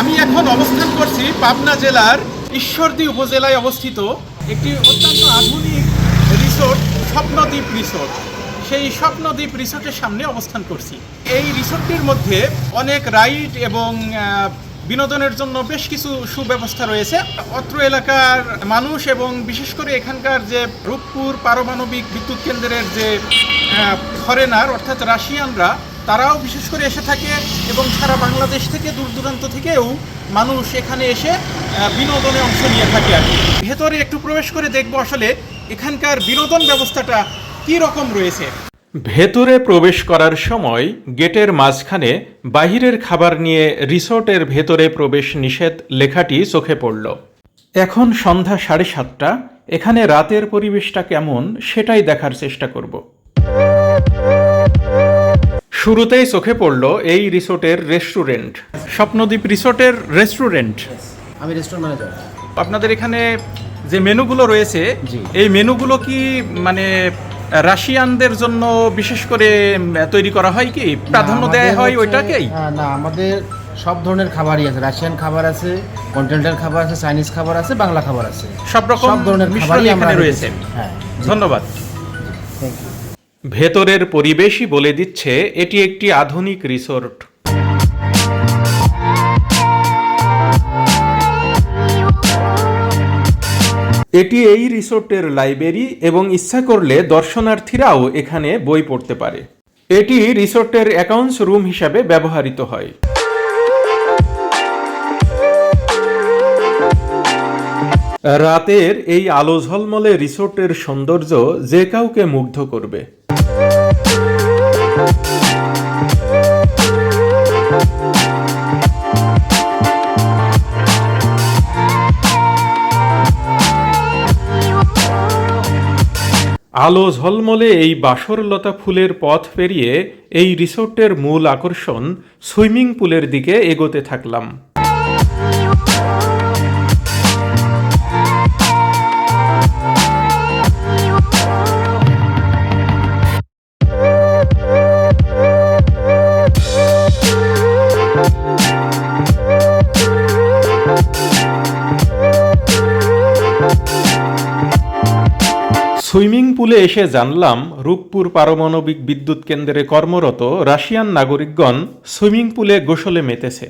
আমি এখন অবস্থান করছি পাবনা জেলার ঈশ্বরদী উপজেলায় অবস্থিত একটি অত্যন্ত আধুনিক রিসোর্ট স্বপ্নদ্বীপ রিসোর্ট সেই স্বপ্নদ্বীপ রিসোর্টের সামনে অবস্থান করছি। এই রিসোর্টটির মধ্যে অনেক রাইড এবং বিনোদনের জন্য বেশ কিছু সুব্যবস্থা রয়েছে। অত্র এলাকার মানুষ এবং বিশেষ করে এখানকার যে রূপপুর পারমাণবিক বিদ্যুৎ কেন্দ্রের যে ফরেনার অর্থাৎ রাশিয়ানরা তারাও বিশেষ করে এসে থাকে এবং সারা বাংলাদেশ থেকে দূর দূরান্ত থেকেও মানুষ এখানে এসে বিনোদনে অংশ নিয়ে থাকে আর ভেতরে একটু প্রবেশ করে দেখব আসলে এখানকার বিনোদন ব্যবস্থাটা কী রকম রয়েছে। ভেতরে প্রবেশ করার সময় গেটের মাঝখানে বাহিরের খাবার নিয়ে রিসোর্টের ভেতরে প্রবেশ নিষেধ লেখাটি চোখে পড়ল। এখন সন্ধ্যা সাড়ে সাতটা, এখানে রাতের পরিবেশটা কেমন সেটাই দেখার চেষ্টা করব। শুরুতেই চোখে পড়ল এই রিসোর্টের রেস্টুরেন্ট। স্বপ্নদ্বীপ রিসোর্টের রেস্টুরেন্ট। আমি রেস্টুরেন্ট ম্যানেজার। আপনাদের এখানে যে মেনুগুলো রয়েছে এই মেনুগুলো কি মানে রাশিয়ানদের জন্য বিশেষ করে তৈরি করা হয় কি? প্রাধান্য দেওয়া হয় ওইটাকেই? হ্যাঁ না আমাদের সব ধরনের খাবারই আছে। রাশিয়ান খাবার আছে কন্টিনেন্টাল খাবার আছে চাইনিজ খাবার আছে বাংলা খাবার আছে। সব রকম সব ধরনের খাবারই এখানে রয়েছে। হ্যাঁ ধন্যবাদ। থ্যাংক ইউ ভেতরের পরিবেশই বলে দিচ্ছে, এটি একটি আধুনিক রিসোর্ট। এটি এই রিসোর্টের লাইব্রেরি এবং ইচ্ছা করলে দর্শনার্থীরাও এখানে বই পড়তে পারে। এটি রিসোর্টের অ্যাকাউন্টস রুম হিসাবে ব্যবহৃত হয়। রাতের এই আলো ঝলমলে রিসোর্টের সৌন্দর্য যে কাউকে মুগ্ধ করবে। আলো ঝলমলে এই বাসরলতা ফুলের পথ পেরিয়ে এই রিসোর্টের মূল আকর্ষণ সুইমিং পুলের দিকে এগোতে থাকলাম। সুইমিং পুলে এসে জানলাম, রূপপুর পারমাণবিক বিদ্যুৎ কেন্দ্রে কর্মরত রাশিয়ান নাগরিকগণ সুইমিং পুলে গোসলে মেতেছে।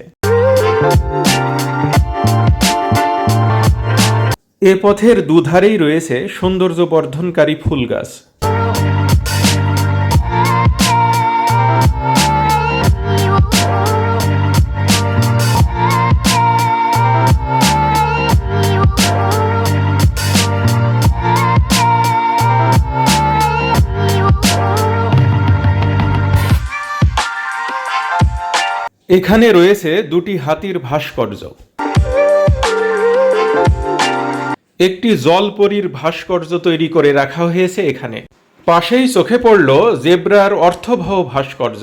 এ পথের দুধারেই রয়েছে সৌন্দর্য বর্ধনকারী ফুল গাছ। এখানে রয়েছে দুটি হাতির ভাস্কর্য। একটি জলপরীর ভাস্কর্য তৈরি করে রাখা হয়েছে এখানে। পাশেই চোখে পড়ল জেব্রার অর্থবহ ভাস্কর্য।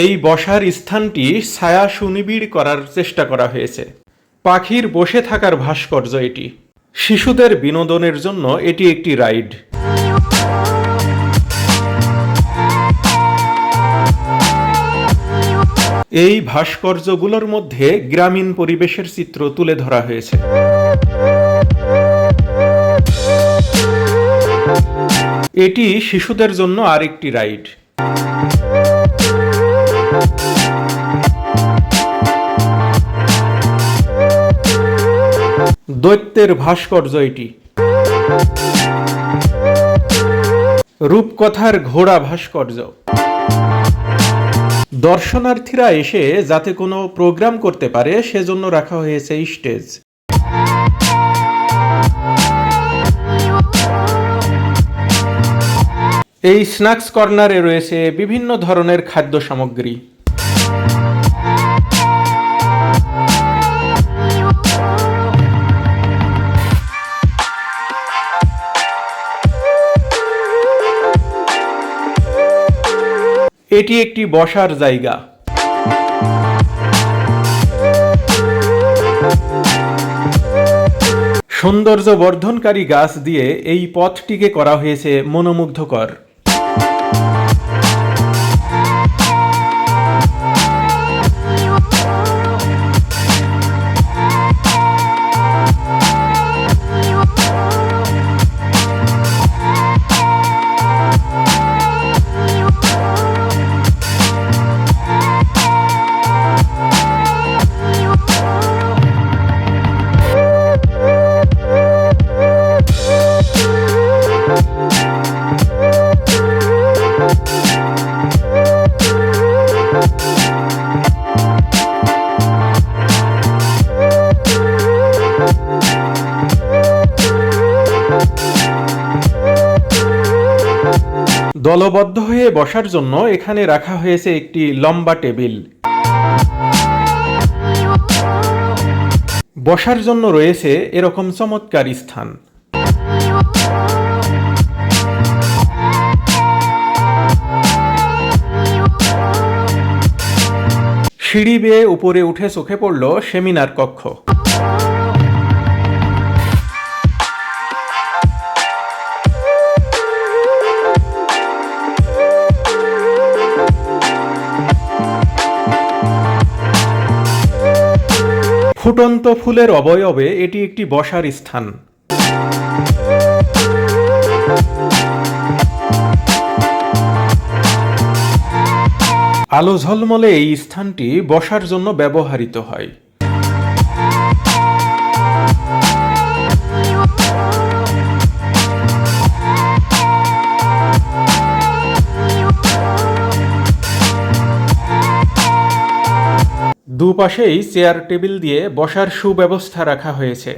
এই বসার স্থানটি ছায়া সুনিবিড় করার চেষ্টা করা হয়েছে। পাখির বসে থাকার ভাস্কর্য এটি। শিশুদের বিনোদনের জন্য এটি একটি রাইড। এই ভাস্কর্যগুলোর মধ্যে গ্রামীণ পরিবেশের চিত্র তুলে ধরা হয়েছে। এটি শিশুদের জন্য আরেকটি রাইড। দৈত্যের ভাস্কর্য এটি। রূপকথার ঘোড়া ভাস্কর্য। দর্শনার্থীরা এসে যাতে কোনো প্রোগ্রাম করতে পারে, সেজন্য রাখা হয়েছে স্টেজ। এই স্ন্যাক্স কর্নারে রয়েছে বিভিন্ন ধরনের খাদ্য সামগ্রী। এটি একটি বসার জায়গা। সৌন্দর্য বর্ধনকারী গাছ দিয়ে এই পথটিকে করা হয়েছে মনোমুগ্ধকর। দলবদ্ধ হয়ে বসার জন্য এখানে রাখা হয়েছে একটি লম্বা টেবিল। বসার জন্য রয়েছে এরকম চমৎকার স্থান। সিঁড়ি বেয়ে উপরে উঠে চোখে পড়ল সেমিনার কক্ষ। ফুটন্ত ফুলের অবয়বে এটি একটি বসার স্থান। আলো ঝলমলে এই স্থানটি বসার জন্য ব্যবহৃত হয়। দুপাশেই চেয়ার টেবিল দিয়ে বসার সুব্যবস্থা রাখা হয়েছে।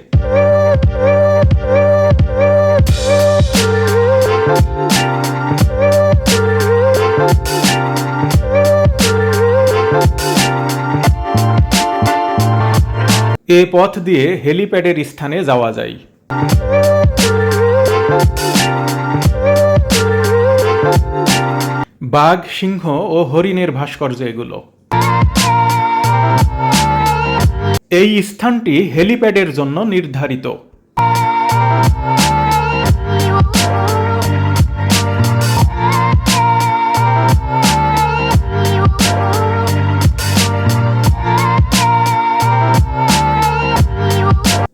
এ পথ দিয়ে হেলিপ্যাডের স্থানে যাওয়া যায়। বাঘ, সিংহ ও হরিণের ভাস্কর্য এগুলো। এই স্থানটি হেলিপ্যাডের জন্য নির্ধারিত।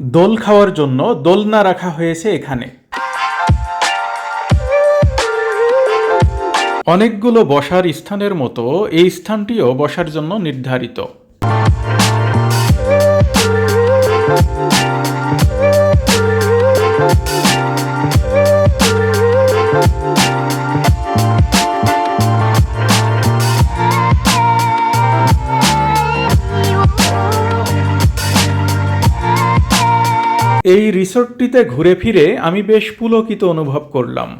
দোল খাওয়ার জন্য দোলনা রাখা হয়েছে এখানে। অনেকগুলো বসার স্থানের মতো এই স্থানটিও বসার জন্য নির্ধারিত। এই রিসোর্টটিতে ঘুরে ফিরে আমি বেশ পুলকিত অনুভব করলাম।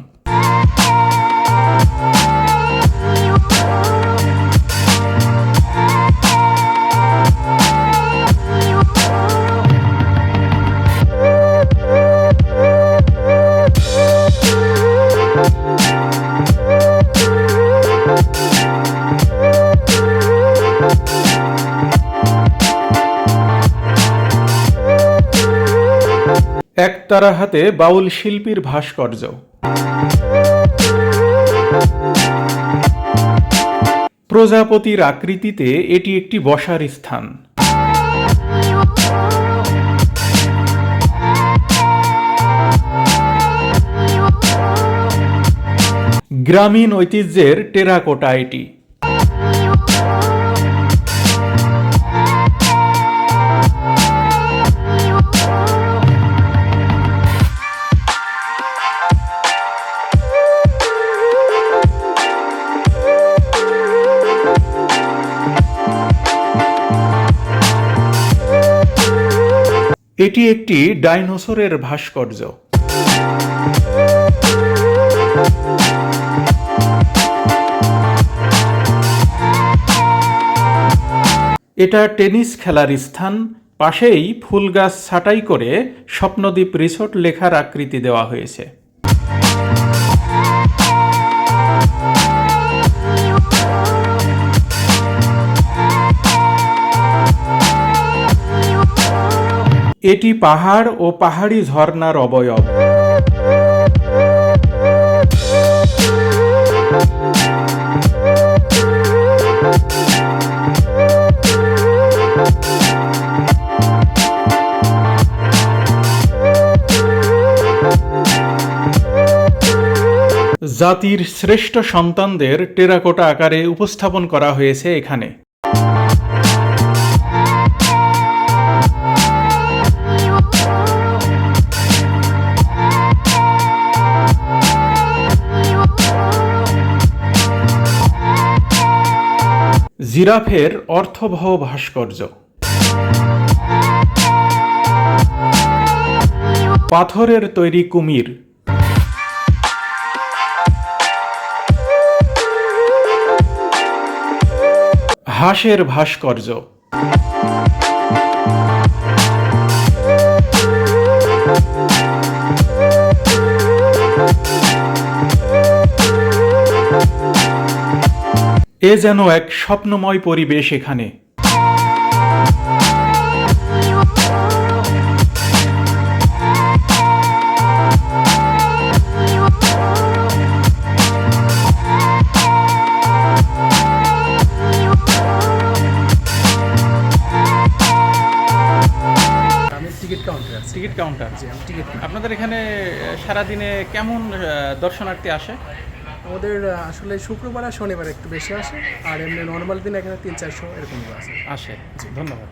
একতারা হাতে বাউল শিল্পীর ভাস্কর্য। প্রজাপতির আকৃতিতে এটি একটি বসার স্থান। গ্রামীণ ঐতিহ্যের টেরাকোটা এটি। এটি একটি ডাইনোসরের ভাস্কর্য। এটা টেনিস খেলার স্থান, পাশেই ফুল গাছ ছাঁটাই করে স্বপ্নদ্বীপ রিসোর্ট লেখার আকৃতি দেওয়া হয়েছে। এটি পাহাড় ও পাহাড়ি ঝর্ণার অবয়ব। জাতির শ্রেষ্ঠ সন্তানদের টেরাকোটা আকারে উপস্থাপন করা হয়েছে এখানে। জিরাফের অর্থবহ ভাস্কর্য। পাথরের তৈরি কুমির। হাঁসের ভাস্কর্য। এ যেন এক স্বপ্নময় পরিবেশ এখানে। আমি টিকিট কাউন্টার আপনাদের এখানে সারাদিনে কেমন দর্শনার্থী আসে? আমাদের আসলে শুক্রবার আর শনিবার একটু বেশি আসে, আর এমনি নর্মাল দিন এখানে তিন, চারশো এরকম আসে। আসে। ধন্যবাদ।